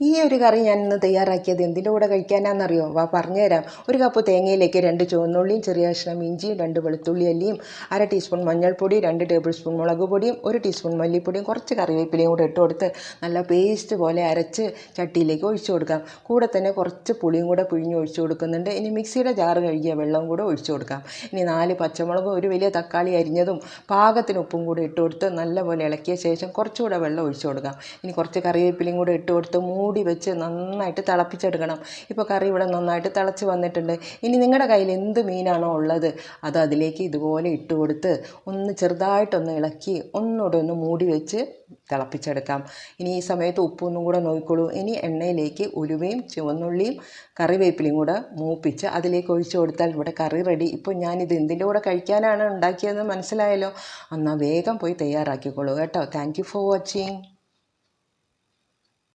ഈ ഒരു കറി ഞാൻ ഇന്ന് തയ്യാറാക്കിയത് എന്തിന്റെ കൂടെ കഴിക്കാനാണെന്നറിയോ വാ പറഞ്ഞുതരാം. ഒരു കപ്പ് തേങ്ങയിലേക്ക് രണ്ട് ചുവന്നുള്ളിയും ചെറിയ കഷ്ണം ഇഞ്ചിയും രണ്ട് വെളുത്തുള്ളി അല്ലിയും അര ടീസ്പൂൺ മഞ്ഞൾപ്പൊടി രണ്ട് ടേബിൾ സ്പൂൺ മുളക് പൊടിയും ഒരു ടീസ്പൂൺ മല്ലിപ്പൊടിയും കുറച്ച് കറിവേപ്പിലയും കൂടെ ഇട്ട് കൊടുത്ത് നല്ല പേസ്റ്റ് പോലെ അരച്ച് ചട്ടിയിലേക്ക് ഒഴിച്ചു കൊടുക്കാം. കൂടെ തന്നെ കുറച്ച് പുളിയും കൂടെ പിഴിഞ്ഞ് ഒഴിച്ചു കൊടുക്കുന്നുണ്ട്. ഇനി മിക്സിയുടെ ജാറ് കഴുകിയ വെള്ളം കൂടെ ഒഴിച്ചു കൊടുക്കാം. ഇനി നാല് പച്ചമുളകും ഒരു വലിയ തക്കാളി അരിഞ്ഞതും പാകത്തിന് ഉപ്പും കൂടെ ഇട്ട് കൊടുത്ത് നല്ലപോലെ ഇളക്കിയ ശേഷം കുറച്ചുകൂടെ വെള്ളം ഒഴിച്ചു കൊടുക്കാം. ഇനി കുറച്ച് കറിവേപ്പിലയും കൂടെ ഇട്ട് കൊടുത്ത് മൂടി വെച്ച് നന്നായിട്ട് തിളപ്പിച്ചെടുക്കണം. ഇപ്പോൾ കറി ഇവിടെ നന്നായിട്ട് തിളച്ച് വന്നിട്ടുണ്ട്. ഇനി നിങ്ങളുടെ കയ്യിൽ എന്ത് മീനാണോ ഉള്ളത് അത് അതിലേക്ക് ഇതുപോലെ ഇട്ട് കൊടുത്ത് ഒന്ന് ചെറുതായിട്ടൊന്ന് ഇളക്കി ഒന്നുകൂടെ ഒന്ന് മൂടി വെച്ച് തിളപ്പിച്ചെടുക്കാം. ഇനി ഈ സമയത്ത് ഉപ്പൊന്നും കൂടെ നോക്കിക്കോളൂ. ഇനി എണ്ണയിലേക്ക് ഉലുവയും ചുവന്നുള്ളിയും കറിവേപ്പിലയും കൂടെ മൂപ്പിച്ച് അതിലേക്ക് ഒഴിച്ചു കൊടുത്താൽ ഇവിടെ കറി റെഡി. ഇപ്പോൾ ഞാനിത് എന്തിന്റെ കൂടെ കഴിക്കാനാണ് ഉണ്ടാക്കിയതെന്ന് മനസ്സിലായല്ലോ? എന്നാൽ വേഗം പോയി തയ്യാറാക്കിക്കോളൂ കേട്ടോ. Thank for watching.